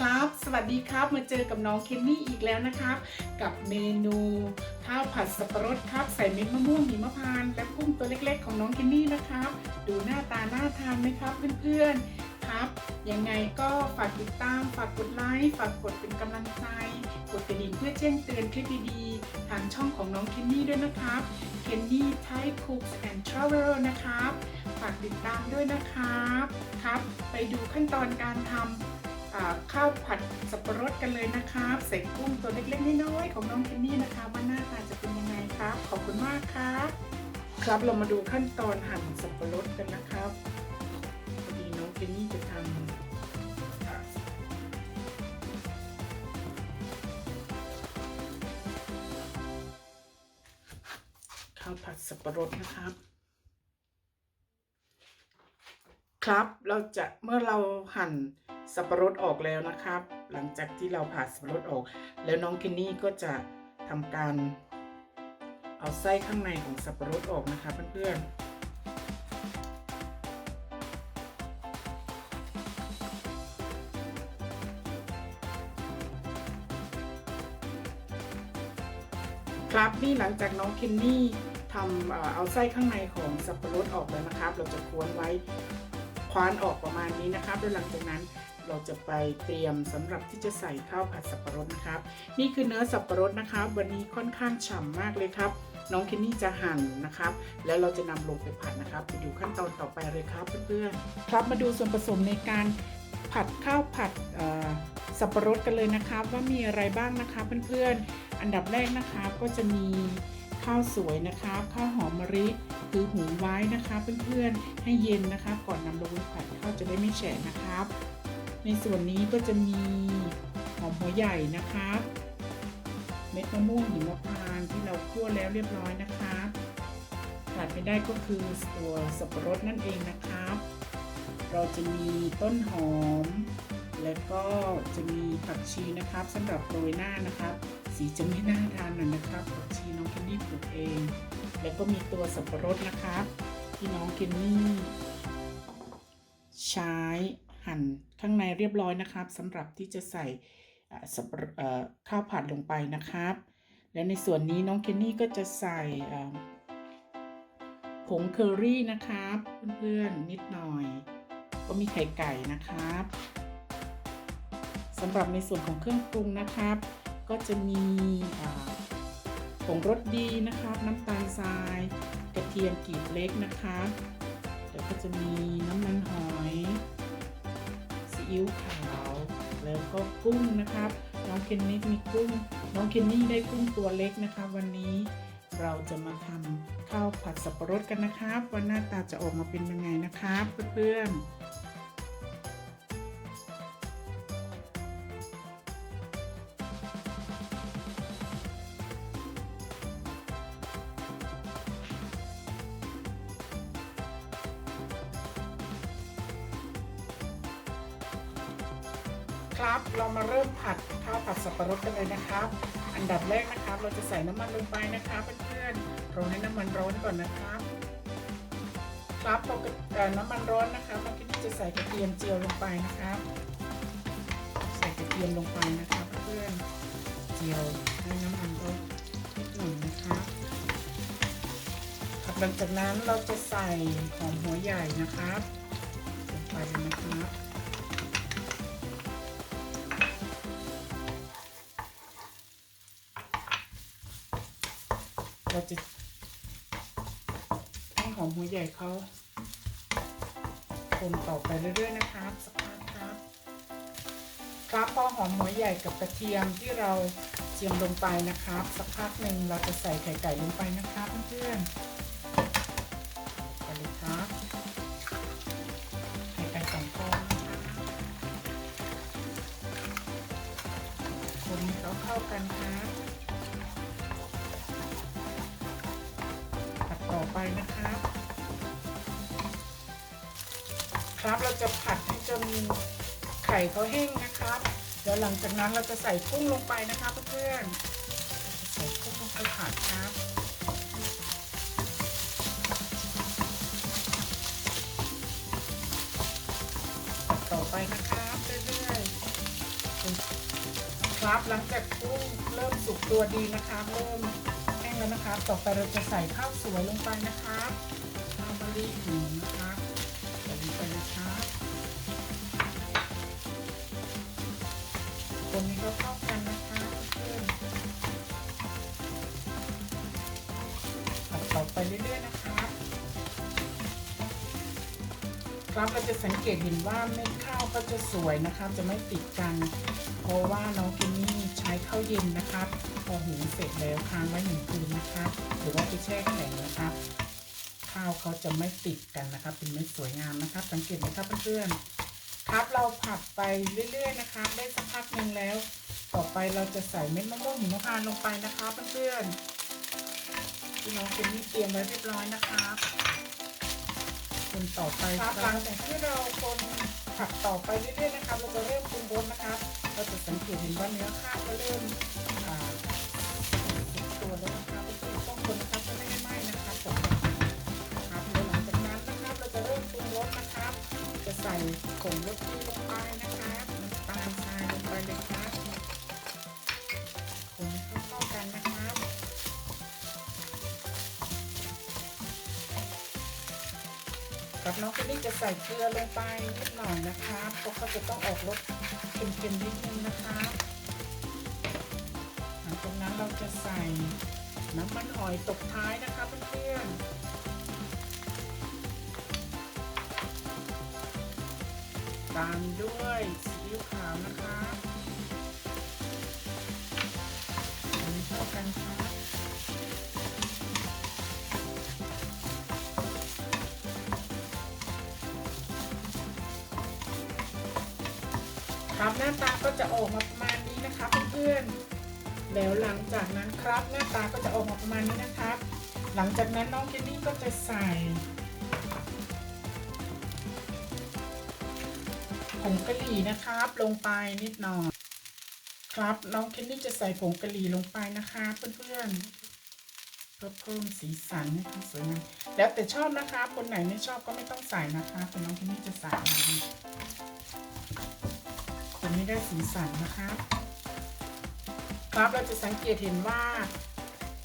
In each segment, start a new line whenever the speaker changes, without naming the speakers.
ครับ สวัสดีครับ มาเจอกับน้องเคนนี่อีกแล้วนะครับ กับเมนูข้าวผัดสับปะรดครับ ใส่เม็ดมะม่วงหิมพานต์และกุ้งตัวเล็กๆ ของน้องเคนนี่นะครับ ดูหน้าตาน่าทานไหมครับเพื่อนๆครับ ยังไงก็ฝากติดตาม ฝากกดไลค์ ฝากกดเป็นกำลังใจ กดกระดิ่งเพื่อแจ้งเตือนคลิปดีๆ ทางช่องของน้องเคนนี่ด้วยนะครับเคนนี่ไทยคุกส์แอนด์ทราเวลนะครับ ฝากติดตามด้วยนะครับ ครับ ไปดูขั้นตอนการทำ ข้าวผัดสับปะรดกันเลยนะครับ ใส่กุ้งตัวเล็กๆน้อยๆของน้องเคนนี่นะคะว่าหน้าตาจะเป็นยังไงครับ ขอบคุณมากครับครับเรามาดูขั้นตอนหั่นสับปะรดกันนะครับพอดีน้องเคนนี่จะทำข้าวผัดสับปะรดนะครับ ครับเราจะเมื่อเราหั่นสับปะรดออกแล้วนะครับ หลังจากที่เราผ่าสับปะรดออก แล้วน้องเคนนี่ก็จะทำการ เอาไส้ข้างในของสับปะรดออกนะคะเพื่อนๆครับนี่หลังจากน้องเคนนี่ทำเอาไส้ข้างในของสับปะรดออกแล้วนะครับ เราจะควนไว้ คว้านออกประมาณนี้นะครับแล้วหลังจากนั้นเราจะไปเตรียมสำหรับที่จะใส่ข้าวผัดสับปะรดนะครับ นี่คือเนื้อสับปะรดนะครับ วันนี้ค่อนข้างฉ่ำมากเลยครับ น้องเคนนี่จะหั่นนะครับ แล้วเราจะนำลงไปผัดนะครับ ไปดูขั้นตอนต่อไปเลยครับเพื่อนๆครับมาดูส่วนผสมในการผัดข้าวผัดสับปะรดกันเลยนะครับ ว่ามีอะไรบ้างนะครับเพื่อนๆ อันดับแรกนะครับก็จะมี ข้าวสวยนะครับข้าวหอมมะลิคือหุงไว้นะคะเพื่อนๆให้เย็นนะคะก่อนนำลงไปผัดข้าวจะได้ไม่แฉะนะครับ ในส่วนนี้ก็จะมีหอมหัวใหญ่นะครับเม็ดมะม่วงหิมพานต์ที่เราคั่วแล้วเรียบร้อยนะครับขาดไม่ได้ก็คือตัวสับปะรดนั่นเองนะครับ เราจะมีต้นหอม และก็จะมีผักชีนะครับสำหรับโรยหน้านะครับ สีจะไม่น่าทานหน่อยนะครับผักชี น้องแคนดี้ปลูกเอง แล้วก็มีตัวสับปะรดนะครับที่น้องเคนนี่ใช้หั่นข้างในเรียบร้อยนะครับสำหรับที่จะใส่ข้าวผัดลงไปนะครับ และในส่วนนี้น้องเคนนี่ก็จะใส่ผงเคอรี่นะครับเพื่อนๆนิดหน่อย ก็มีไข่ไก่นะครับสำหรับในส่วนของเครื่องปรุงนะครับ ก็จะมี งรสดีนะครับ น้ำตาลทราย กระเทียมกรีบเล็กนะคะแล้วก็จะมีน้ำมันหอยซีอิ๊วขาว แล้วก็กุ้งนะครับ น้องเคนนี่มีกุ้ง น้องเคนนี่ได้กุ้งตัวเล็กนะคะ วันนี้เราจะมาทำข้าวผัดสับปะรดกันนะครับ ว่าหน้าตาจะออกมาเป็นยังไงนะครับเพื่อนๆ ครับ เรามาเริ่มผัดข้าวผัดสับปะรดกันเลยนะครับ อันดับแรกนะครับ เราจะใส่น้ำมันลงไปนะครับเพื่อนๆเราให้น้ำมันร้อนก่อนนะครับ ครับพอเอ่อน้ำมันร้อนนะครับเราก็จะใส่กระเทียมเจียวลงไปนะครับ ใส่กระเทียมลงไปนะครับ เพื่อนเจียวให้น้ำมันร้อนนิดหน่อยนะครับหลังจากนั้นเราจะใส่หอมหัวใหญ่นะครับลงไปนะครับ เราจะให้หอมหัวใหญ่เขาคนต่อไปเรื่อยๆนะครับสักพักครับครับพอหอมหัวใหญ่กับกระเทียมที่เราเจียมลงไปนะครับ สักพักหนึ่งเราจะใส่ไข่ไก่ลงไปนะครับเพื่อนๆไปเลยครับ นะครับ ครับเราจะผัดให้จนไข่เขาแห้งนะครับ เดี๋ยวหลังจากนั้นเราจะใส่กุ้งลงไปนะครับเพื่อนๆใส่กุ้งลงไปผัดครับต่อไปนะครับเรื่อยๆครับหลังจากกุ้งเริ่มสุกตัวดีนะครับเริ่ม แล้วนะคะ ต่อไปเราจะใส่ข้าวสวยลงไปนะคะข้าวบรีหุงนะคะใส่ลงไปนะคะคนนี้ก็เข้า รับเราจะสังเกตเห็นว่าเม็ดข้าวก็จะสวยนะครับจะไม่ติดกัน เพราะว่าน้องกินนี่ใช้ข้าวเย็นนะครับพอหุงเสร็จแล้วค้างไว้หนึ่งคืนนะครับหรือว่าไปแช่แข็งนะครับข้าวเขาจะไม่ติดกันนะครับ เป็นเม็ดสวยงามนะครับ สังเกตไหมครับเพื่อนๆครับเราผัดไปเรื่อย ๆ นะครับได้สักพักหนึ่งแล้ว ต่อไปเราจะใส่เม็ดมะม่วงหิมพานต์ลงไปนะครับเพื่อนๆที่น้องกินนี่เตรียมไว้เรียบร้อยนะครับ คนต่อไปครับหลังจากที่เราคนผัดต่อไปเรื่อยๆนะครับเราจะเริ่มปรุงรสนะครับ เราจะสังเกตเห็นว่าเนื้อข้าวก็เริ่มอ่าสุกตัวแล้วนะครับต้องคนนะครับจะไม่ให้ไหม้นะครับผมครับแล้วหลังจากนั้นนะครับเราจะเริ่มปรุงรสนะครับ จะใส่ผงรสดีลงไปนะครับน้ำตาลทรายลงไปเลยครับ กับน้องคนนี้จะใส่เกลือลงไปนิดหน่อยนะคะเพราะเขาจะต้องออกรสเค็มๆนิดนึงนะคะหลังจากนั้นเราจะใส่น้ำมันหอยตกท้ายนะคะเพื่อนๆตามด้วยซีอิ๊วขาวนะคะมีเข้ากันค่ะ ครับหน้าตาก็จะออกมาประมาณนี้นะคะเพื่อนๆแล้วหลังจากนั้นครับหน้าตาก็จะออกมาประมาณนี้นะครับ หลังจากนั้นน้องเจนนี่ก็จะใส่ผงกะหรี่นะครับ ลงไปนิดหน่อยครับน้องเคนนี่จะใส่ผงกะหรี่ลงไปนะคะเพื่อนๆเพื่อเพิ่มสีสันให้มันสวยงามแล้วแต่ชอบนะคะ คนไหนไม่ชอบก็ไม่ต้องใส่นะคะแต่น้องเคนนี่จะใส่ ไรดีคนนี้ได้สีสันนะครับครับเราจะสังเกตเห็นว่า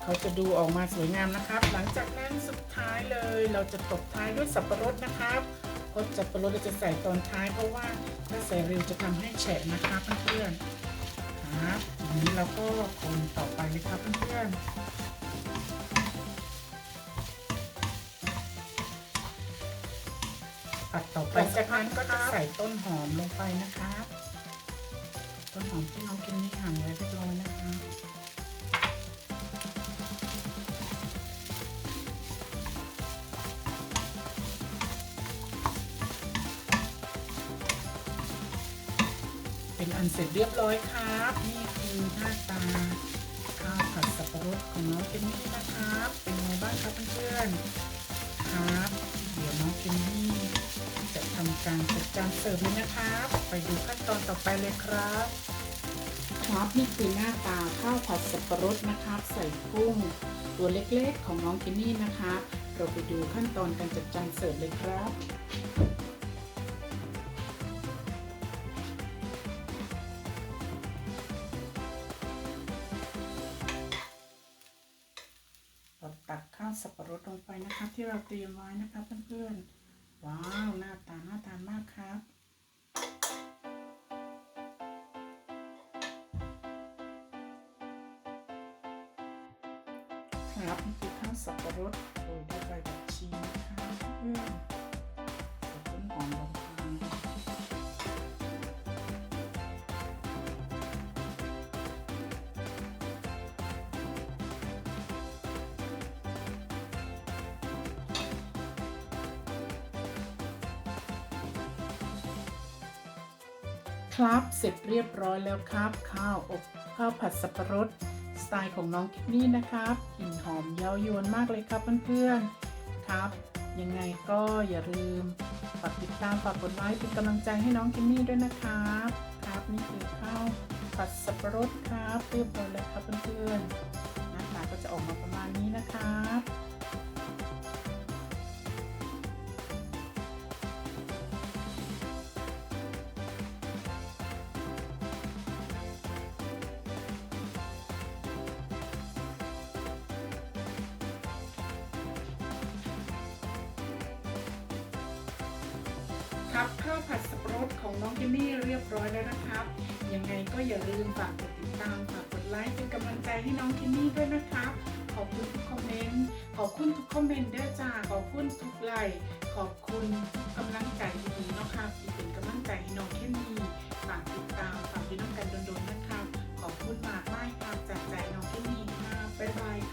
เขาจะดูออกมาสวยงามนะครับ หลังจากนั้นสุดท้ายเลยเราจะตบท้ายด้วยสับปะรดนะครับเพราะสับปะรดเราจะใส่ตอนท้ายเพราะว่าถ้าใส่เร็วจะทำให้แฉะนะครับเพื่อนๆครับทีนี้เราก็คนต่อไปเลยครับเพื่อนๆผัดต่อไปจากนั้นก็จะใส่ต้นหอมลงไปนะครับ ต้นหอมที่น้องกินนี่หั่นไว้เรียบร้อยนะคะเป็นอันเสร็จเรียบร้อยครับ นี่คือหน้าตาข้าวผัดสับปะรดของน้องเจนนี่นะครับ เป็นไงบ้างครับเพื่อนๆครับ เดี๋ยวน้องเจนนี่ การเสิร์ฟเลยนะครับ ไปดูขั้นตอนต่อไปเลยครับครับนี่คือหน้าตาข้าวผัดสับปะรดนะครับ ใส่กุ้ง ตัวเล็กๆของน้องเคนนี่นะคะ เราไปดูขั้นตอนการจัดจานเสิร์ฟเลยครับเราตักข้าวสับปะรดลงไปนะครับ ที่เราเตรียมไว้นะครับเพื่อนๆ ว้าวหน้าตาน่าทานมากครับครับนี่คือข้าวสับปะรด ครับ เสร็จเรียบร้อยแล้วครับ ข้าวอบข้าวผัดสับปะรด สไตล์ของน้องคิดนี่นะครับกลิ่นหอมเย้ายวนมากเลยครับเพื่อนๆครับ ยังไงก็อย่าลืมฝากติดตามฝากกดไลค์เป็นกำลังใจให้น้องคินนี่ด้วยนะครับครับนี่คือข้าวผัดสับปะรดครับ เรียบร้อยแล้วครับเพื่อนๆหน้าตาก็จะออกมาประมาณนี้นะครับ ครับข้าวผัดสับปะรดของน้องเจนนี่เรียบร้อยแล้วนะครับ ยังไงก็อย่าลืมฝากกดติดตามฝากกดไลค์เป็นกำลังใจให้น้องเจนนี่ด้วยนะครับ ขอบคุณทุกคอมเมนต์ ขอบคุณทุกคอมเมนต์ด้อจ้า ขอบคุณทุกไลค์ขอบคุณกำลังใจดีๆนะครับที่เป็นกำลังใจให้น้องเจนนี่ฝากติดตามฝากพี่น้องกันโดนๆนะครับ ขอบคุณมากมากครับจากใจน้องเจนนี่ครับบ๊ายบาย